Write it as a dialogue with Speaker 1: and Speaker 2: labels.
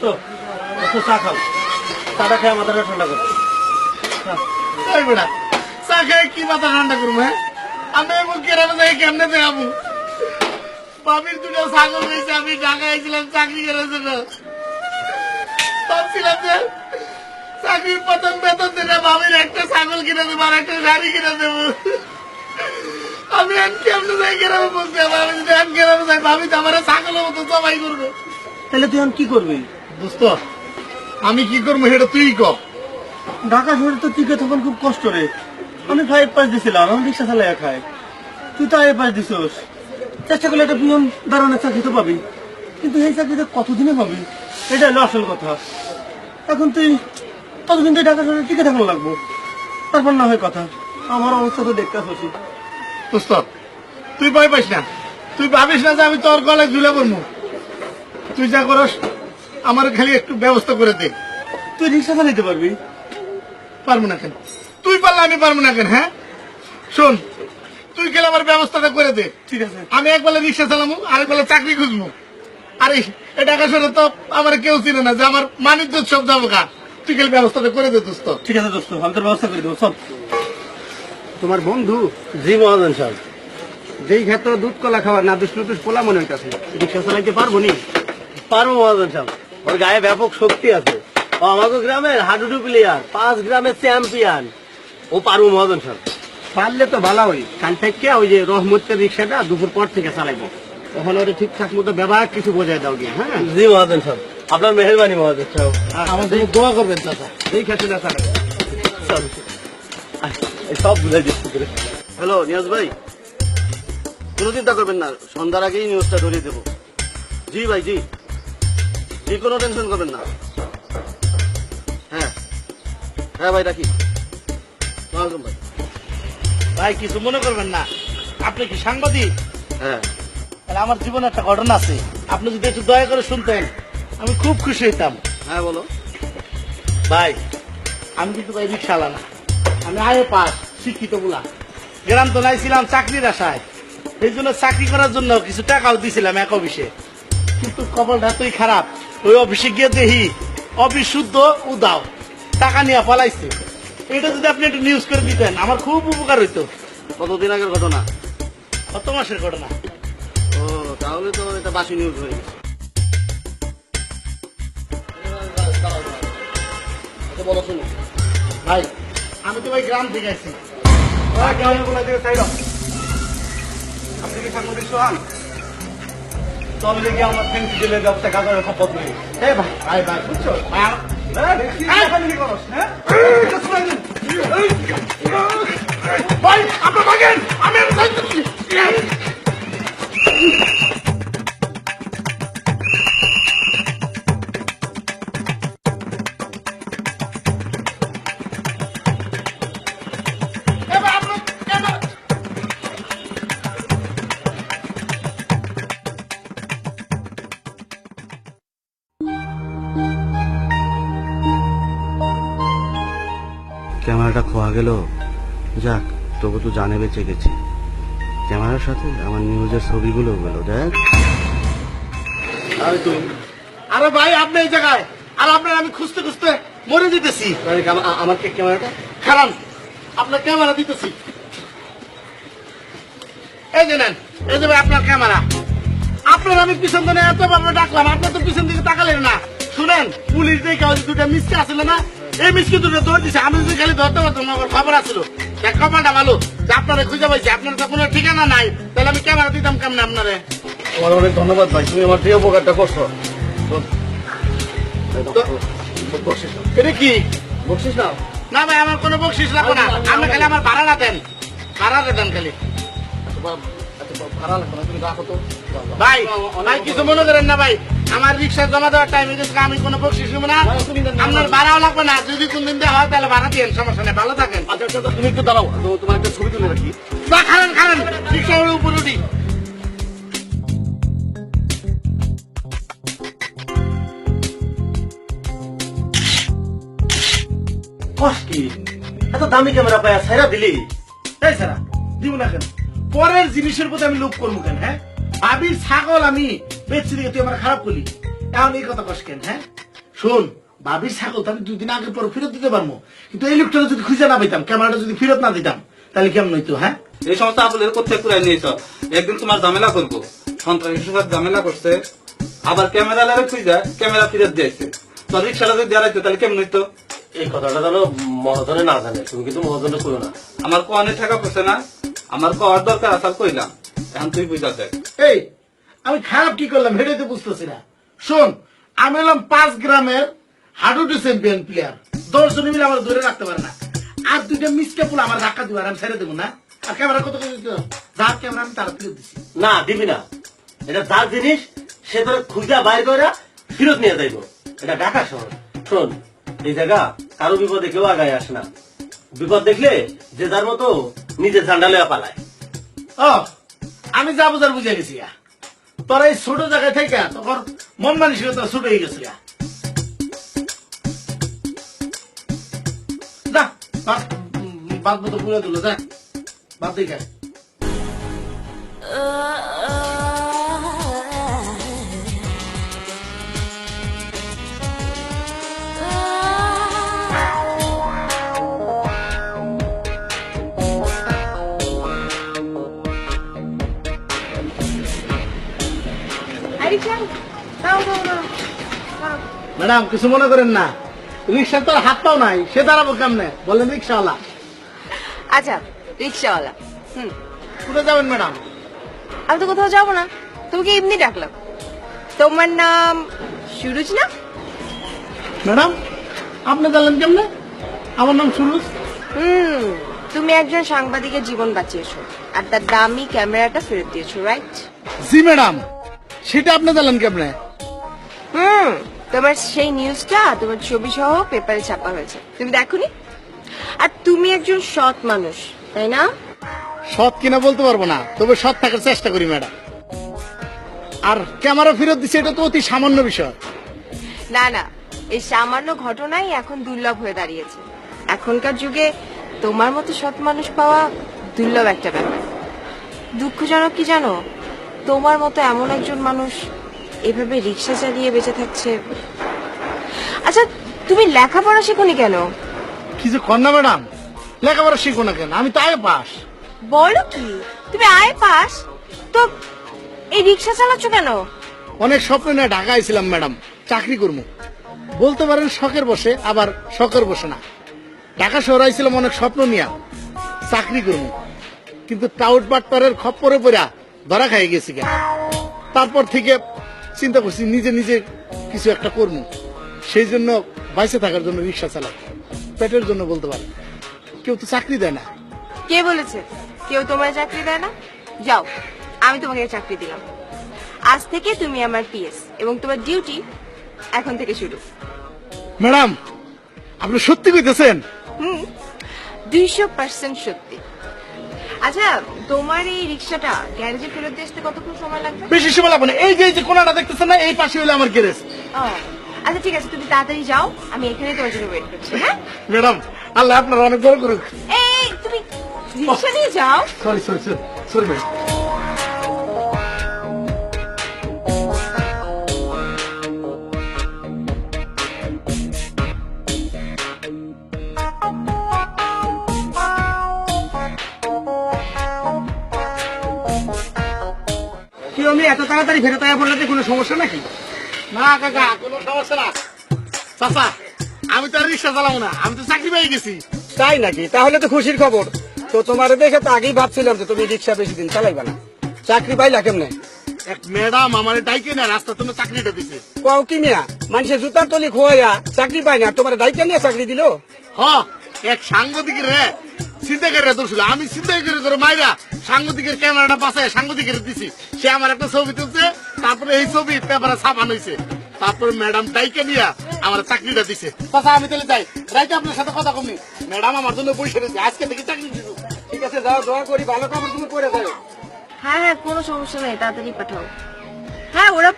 Speaker 1: দোস্ত দোস্ত চা খাও চাটা খেয়ে মাথাটা ঠান্ডা করো।
Speaker 2: এই বেটা চা খেয়ে কি মাথা ঠান্ডা করব হ্যাঁ? আমি এমন কেরামে যাই কেমনে দেখাবো? বাবির দুটো ছাগল হয়েছে আমি ঢাকা এসেছিলাম চাকরি করার জন্য। ভাবছিলাম যে চাকরির প্রথম বেতন দিলে বাবির একটা ছাগল কিনে দেবো আর একটা গাড়ি কিনে দেবো। আমি এখন কেমনে যাই কেরামে বলতে আমি যদি এখন কেরামে যাই ভাবি তো আমার ছাগলের মতো জবাই করব।
Speaker 1: তাহলে তুই এখন কি করবি?
Speaker 2: দোস্ত আমি কি করব সেটা তুই কর।
Speaker 1: ঢাকা শহরে তো টিকে তখন খুব কষ্ট রে। আমি ফাইভ পাস দিছিলাম আমি রিক্সা চালাই খাই। তুই তো আই পাস দিছিস। চেষ্টা করলে একটা পিয়ন দাঁড়ানোর চাকরি তো পাবি। কিন্তু এই চাকরিটা কতদিনে পাবি? এটা হলো আসল কথা। এখন তুই ততদিন তুই ঢাকা শহরে টিকে থাকলে লাগবো। তারপর না হয় কথা। আমার অবস্থা তো দেখতে আসছি।
Speaker 2: দোস্ত তুই ভয় পাইস না। তুই ভাবিস না যে আমি তোর গলায় ঝুলে পড়ব। তুই যা করস আমার খালি একটু ব্যবস্থা করে দে।
Speaker 1: তুই রিক্সা চালাইতে পারবি?
Speaker 2: পারব না কেন? তুই পারলে আমি পারব না কেন হ্যাঁ? শোন তুই গেলে আমার ব্যবস্থাটা করে দে।
Speaker 1: ঠিক আছে।
Speaker 2: আমি একবেলা রিক্সা চালাবো আরেকবেলা চাকরি খুঁজবো। আরে এ টাকা শুনে তো আমার কেউ চিনে না যে আমার মানিজ্য সব যাব গা। তুই গেলে ব্যবস্থাটা করে দে দোস্ত।
Speaker 1: ঠিক আছে দোস্ত আমি তোর ব্যবস্থা করে দেবো সব
Speaker 3: তোমার বন্ধু
Speaker 1: জি মহাজন সাহেব
Speaker 3: যেই ক্ষেত দুধ কলা খাওয়ার না দুষ্ট পোলা মনে হইতাছে রিক্সা চালাইতে পারব নি?
Speaker 1: পারব মহাজন সাহেব। ওর গায়ে ব্যাপক শক্তি আছে। ও আমাকে গ্রামের হাডুডু প্লেয়ার পাঁচ গ্রামের চ্যাম্পিয়ন ও পারব মহাজন সাহেব
Speaker 3: পারলে তো ভালো হই কাল থেকে ওই যে রহমতের রিক্সাটা দুপুর পর থেকে চালাইবো। তখন ওটা ঠিকঠাক মতো ব্যবহার কিছু বোঝাই দাও গিয়ে হ্যাঁ?
Speaker 1: জি মহাজন সাহেব আপনার মেহরবানি মহাজন সাহেব
Speaker 2: আমার জন্য দোয়া করবেন
Speaker 3: চালাই
Speaker 1: এই সব বুঝাই দিচ্ছি
Speaker 3: হ্যালো নিয়াজ ভাই। কোনো চিন্তা করবেন না। সন্ধ্যার আগেই নিউজটা ধরিয়ে দেবো। জি ভাই জি। জি কোনো টেনশন করবেন না। হ্যাঁ। হ্যাঁ ভাই রাখি। ওয়ালাইকুম ভাই।
Speaker 2: ভাই কিছু মনে করবেন না। আপনি কি সাংবাদিক?
Speaker 3: হ্যাঁ।
Speaker 2: তাহলে আমার জীবনে একটা ঘটনা আছে। আপনি যদি একটু দয়া করে শুনতেন আমি খুব খুশি হইতাম।
Speaker 3: হ্যাঁ বলো।
Speaker 2: ভাই আমি কিন্তু ভাই রিক্সাওয়ালা না। আমি আয়ে পাস শিক্ষিত বলা গ্রাম তো নাইছিলাম চাকরির আশায়। এই জন্য চাকরি করার জন্য কিছু টাকাও দিছিলাম এক অফিসে। কিন্তু কপালটা এতই খারাপ। ওই অফিসে গিয়ে দেখি অফিস শুদ্ধ উদাও। টাকা নিয়ে পালাইছে। এটা যদি আপনি একটু নিউজ করে দিতেন আমার খুব উপকার হইতো।
Speaker 3: কতদিন আগের ঘটনা?
Speaker 2: কত মাসের ঘটনা?
Speaker 3: ও তাহলে তো এটা বাসি নিউজ হয়ে গেছে। আচ্ছা, বলো শুনো।
Speaker 2: ভাই আমি তো ভাই গ্রাম থেকে আছি
Speaker 1: আপনি কি সাংবাদিক সোহান? চল লেগে আমার ফ্যান্সি জেলের ব্যবস্থা কাজের খপত নেই
Speaker 2: এ ভাই ভাই ভাই বুঝছ ভাই আপনার ভাগেন আমি
Speaker 3: খোয়া গেল। যাক তবু তো জানে বেঁচে গেছি। ক্যামেরার সাথে আমার নিউজের ছবিগুলো গেল দেখ।
Speaker 2: আরে ভাই আপনি এই জায়গায়। আর আপনার আমি খুঁজতে খুঁজতে মরে যেতেছি।
Speaker 3: আমার ক্যামেরাটা?
Speaker 2: খারান আপনার ক্যামেরা দিতেছি। এই যে নেন এই যে ভাই আপনার ক্যামেরা। আপনার আমি পিছন দিনে এত ভাবে ডাকলাম আপনার তো পিছন দিকে তাকালেন না। শুনেন পুলিশ দেখে দুটা মিসকে আসলে না এই মিসকে দুটো দিছে। আমি যদি খালি ধরতে পারতাম আমার খবর আসলো দেখ ভালো। যে আপনারা খুঁজে পাইছি আপনার তো কোনো ঠিকানা নাই। তাহলে আমি ক্যামেরা দিতাম কেমন আপনারে?
Speaker 3: তোমার অনেক ধন্যবাদ ভাই তুমি আমার প্রিয় উপকারটা করছ।
Speaker 2: এটা কি?
Speaker 3: বকশিস নাও?
Speaker 2: না ভাই আমার কোনো বকশিস লাগবে না। আপনি খালি আমার ভাড়াটা দেন। ভাড়াটা দেন খালি।
Speaker 3: বা- বা- ভাড়া লাগবে না, তুমি রাখো তো।
Speaker 2: ভাই ভাই কিছু মনে করেন না ভাই। আমার রিক্সা জমা দেওয়ার টাইম গেছে আমি কোনো বকশিস নেব না। আপনার ভাড়াও লাগবে না। যদি কোনদিন দেওয়া হয় তাহলে ভাড়া দিয়েন সমস্যা নেই ভালো থাকেন।
Speaker 3: আচ্ছা, আচ্ছা, তুমি একটু দাঁড়াও তো তোমার একটা ছবি তুলে রাখি।
Speaker 2: না খারেন রিক্সা উপরে উঠি।
Speaker 1: কষ্ট কি? এত দামি ক্যামেরা পায়া ছাইরা দিলি?
Speaker 2: এই সারা দিব না কেন? পরের জিনিসের প্রতি আমি লোভ করব কেন হ্যাঁ? ভাবির ছাগল আমি। বেচছি দিকে তুই আমার খারাপ করলি। এখন এই কথা কস কেন হ্যাঁ? শোন ভাবির ছাগল তো আমি দুই দিন আগে পরে ফেরত দিতে পারব। কিন্তু এই লোকটা যদি খুঁজে না পাইতাম ক্যামেরাটা যদি ফেরত না দিতাম তাহলে কেমন হইতো হ্যাঁ?
Speaker 4: এই সমস্ত আপেলের কোথায় পুরাই নিয়েছ একদিন তোমার ঝামেলা করব। সন্ত্রাসীর সাথে ঝামেলা করছে। আবার ক্যামেরা লাগে খুঁজা ক্যামেরা ফিরত দিয়েছে। তো রিক্সাটা যদি দাঁড়াইতো তাহলে কেমন হইতো?
Speaker 5: এই কথাটা যেন মহাজনে না জানে তুমি কিন্তু মহাজনে করো না।
Speaker 4: আমার কনে টাকা পড়ছে না আমার কর দরকার আসার কইলাম। এখন তুই বুঝা দেখ।
Speaker 2: এই আমি খারাপ কি করলাম হেঁটে তো বুঝতেছি না। শোন আমি হলাম পাঁচ গ্রামের হাডুডু চ্যাম্পিয়ন প্লেয়ার দশ জন মিলে আমার ধরে রাখতে পারে না। আর দুইটা মিসকে পুল আমার ধাক্কা দিবার আমি ছেড়ে দেবো না। আর ক্যামেরা কত করে দিতে যার ক্যামেরা আমি তারা ফিরে দিচ্ছি
Speaker 5: না দিবি না। এটা যার জিনিস সে ধরে খুঁজা বাইর করে ফিরত নিয়ে যাইব। এটা ঢাকা শহর। শোন এই জায়গা কারও বিপদে কেউ আগায় আসে না। বিপদ দেখলে যে যার মতো নিজের ঝান্ডা লয়া পালায়।
Speaker 2: ও আমি যা বুঝার বুঝে গেছি। তোর এই ছোট জায়গায় থেকে তখন মন মানসিকতা ছোট হয়ে গেছে গা। যা, বাদ বাদ মতো পুরো দিল বাদ দিকে ম্যাডাম কিছু মনে করেন না। রিক্সা তোর হাত পাও নাই সে দাঁড়াবো কেমনে? বললেন রিক্সাওয়ালা।
Speaker 6: আচ্ছা রিক্সাওয়ালা। হুম।
Speaker 2: কোথায় যাবেন ম্যাডাম?
Speaker 6: আমি তো কোথাও যাব না। তোমাকে এমনি ডাকলাম তোমার নাম সুরজ না?
Speaker 2: ম্যাডাম আপনি জানলেন কেমনে? আমার নাম সুরজ।
Speaker 6: হুম তুমি একজন সাংবাদিকের জীবন বাঁচিয়েছো আর তার দামি ক্যামেরাটা ফেরত দিয়েছ রাইট?
Speaker 2: জি ম্যাডাম। সেটা আপনি জানলেন কেমনে?
Speaker 6: হুম তোমার সেই নিউজটা তোমার ছবি সহ পেপারে ছাপা হয়েছে। তুমি দেখোনি? আর তুমি একজন সৎ মানুষ তাই না?
Speaker 2: সৎ কিনা বলতে পারব না তবে সৎ থাকার চেষ্টা করি ম্যাডাম। আর ক্যামেরা ফেরত দিচ্ছে এটা তো অতি সামান্য বিষয়।
Speaker 6: না না এই সামান্য ঘটনাই এখন দুর্লভ হয়ে দাঁড়িয়েছে। এখনকার যুগে তোমার মতো সৎ মানুষ পাওয়া দুর্লভ একটা ব্যাপার। দুঃখজনক কি জানো? তোমার মতো এমন একজন মানুষ এভাবে রিক্সা চালিয়ে বেঁচে থাকছে? আচ্ছা তুমি লেখাপড়া শেখনি কেন?
Speaker 2: কি যে কর না ম্যাডাম লেখাপড়া শিখো না কেন? আমি তাই পাস।
Speaker 6: বলো কি? তুমি আয় পাস? তো এই রিক্সা চালাচ্ছ কেন?
Speaker 2: অনেক স্বপ্ন নিয়ে ঢাকা আইছিলাম ম্যাডাম চাকরি করব। বলতে পারেন শখের বসে আবার শখের বসে না। ঢাকা শহর আইছিলাম অনেক স্বপ্ন নিয়ে চাকরি করব। কিন্তু টাউট বাটপারের খপ্পরে পড়া ধরা খাই গেছি কেন তারপর থেকে চিন্তা করছি নিজে নিজে কিছু একটা করব। সেই জন্য বাইসে থাকার জন্য রিক্সা চালাই। পেটের জন্য বলতে পারেন কেউ তো চাকরি দেয় না।
Speaker 6: কে বলেছে? কেউ তোমার চাকরি দেয় না? যাও আমি তোমাকে চাকরি দিলাম। আজ থেকে তুমি আমার পিএস এবং তোমার ডিউটি এখন থেকে শুরু।
Speaker 2: ম্যাডাম আপনি সত্যি কইতেছেন?
Speaker 6: হুম দুইশো পার্সেন্ট সত্যি। আচ্ছা তোমার এই রিক্সাটা গ্যারেজে ফেরত দিয়ে আসতে কতক্ষণ সময় লাগবে?
Speaker 2: বেশি সময় লাগবে না। এই যে এই যে কোনাটা দেখতেছেন না এই পাশে হলে আমার গ্যারেজ।
Speaker 6: আচ্ছা ঠিক আছে তুমি তাড়াতাড়ি যাও আমি এখানে তোমার জন্য ওয়েট করছি হ্যাঁ?
Speaker 2: ম্যাডাম আল্লাহ আপনার অনেক বড় করুক।
Speaker 6: এই তুমি রিক্সা নিয়ে যাও।
Speaker 2: Sorry sorry sorry sorry madam
Speaker 1: আমি এত তাড়াতাড়ি ফেরত আয়া পড়লে কোনো সমস্যা নাকি?
Speaker 2: না কাকা কোনো সমস্যা না। চাচা আমি তো আর রিক্সা চালাবো না আমি তো চাকরি পেয়ে গেছি।
Speaker 1: তাই নাকি? তাহলে তো খুশির খবর। তো তোমার দেখে তো আগেই ভাবছিলাম যে তুমি রিক্সা বেশি দিন চালাইবা না। চাকরি পাইলা কেমনে?
Speaker 2: এক ম্যাডাম আমার ডাইকে না রাস্তা তুমি চাকরিটা দিছে।
Speaker 1: কও কি মিয়া মানুষের জুতার তলি খোয়া চাকরি পায় না তোমার দায়িত্ব নিয়ে চাকরি দিল?
Speaker 2: হ এক সাংবাদিকের রে চিন্তা করে ধরছিল আমি চিন্তা করে মাইরা সাংবাদিকের ক্যামেরাটা পাশায় সাংবাদিকের দিছি। সে আমার একটা ছবি তুলছে, তারপরে এই ছবি পেপারে ছাপানো হয়েছে তারপরে ম্যাডাম ডাইকে নিয়া আমার চাকরিটা দিছে। চাচা, আমি তাহলে যাই। রাইতে আপনার সাথে কথা কমনি ম্যাডাম আমার জন্য বসে রয়েছে। আজকে থেকে চাকরি দিল
Speaker 1: ঠিক আছে, যাও, দোয়া করি, ভালো কাপড় তুমি করে দাও
Speaker 6: হ্যাঁ হ্যাঁ কোনো সমস্যা নেই, তাড়াতাড়ি পাঠাও। হ্যাঁ ওরা